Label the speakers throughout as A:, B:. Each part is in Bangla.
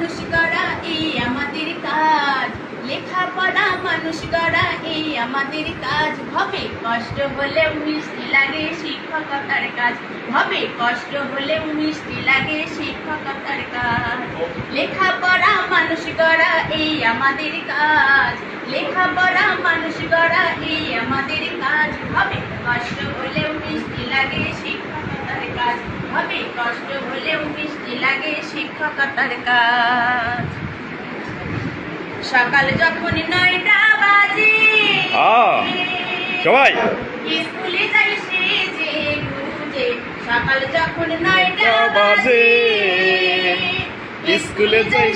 A: মানুষ গড়া এই আমাদের কাজ। লেখাপড়া মানুষ গড়া এই আমাদের কাজ। হবে কষ্ট হলে মিষ্টি লাগে শিক্ষকতার কাজ। হবে কষ্ট হলে মিষ্টি লাগে শিক্ষকতার কাজ। লেখাপড়া মানুষ গড়া এই আমাদের কাজ। লেখাপড়া কষ্ট হলেও মিষ্টি লাগে শিক্ষকতার কাজ। সকাল যখন নয়টা বাজে
B: সবাই।
A: স্কুলে যাই গুজে সকাল যখন নয়টা
B: বাজে, স্কুলে যাই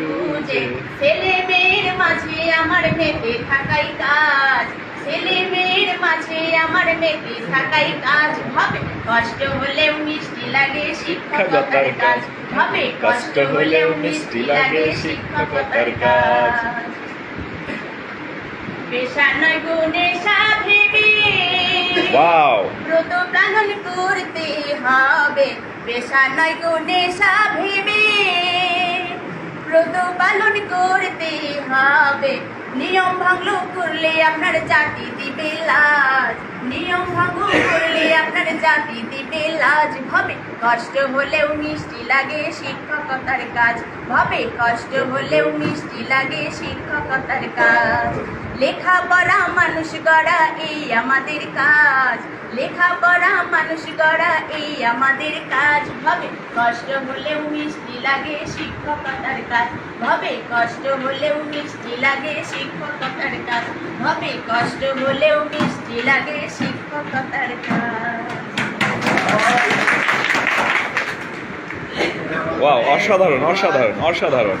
B: গুজে।
A: ছেলে মেয়ের মাঝে আমার মেতে থাকাই কাজ। ছেলে মেয়ের মাঝে আমার মেতে থাকাই কাজ হবে কষ্ট হলেও মিষ্টি লাগে শিক্ষকতার কাজ হবে কষ্ট হলেও মিষ্টি লাগে শিক্ষকতার কাজ। পেশা নয় গুণে ভেবে
B: ওয়াও।
A: ব্রত প্রাণন করতে হবে পেশা নয় গুণে ভেবে ব্রত পালন করতে হবে নিয়ম ভঙ্গ করলে আপনার জাতি দিবে লাজ। নিয়ম ভঙ্গ করলে আপনার জাতি দিবে লাজ হবে কষ্ট হলেও মিষ্টি লাগে শিক্ষকতার কাজ। হবে কষ্ট হলেও মিষ্টি লাগে শিক্ষকতার কাজ। লেখাপড়া মানুষ গড়া, এই আমাদের কাজ। লেখাপড়া মানুষ গড়া, এই আমাদের কাজ। হবে কষ্ট হলেও মিষ্টি লাগে শিক্ষকতার কাজ। হবে কষ্ট হলেও মিষ্টি লাগে শিক্ষকতার কাজ। হবে কষ্ট হলেও মিষ্টি লাগে শিক্ষকতার কাজ।
B: ওয়াও অসাধারণ অসাধারণ অসাধারণ।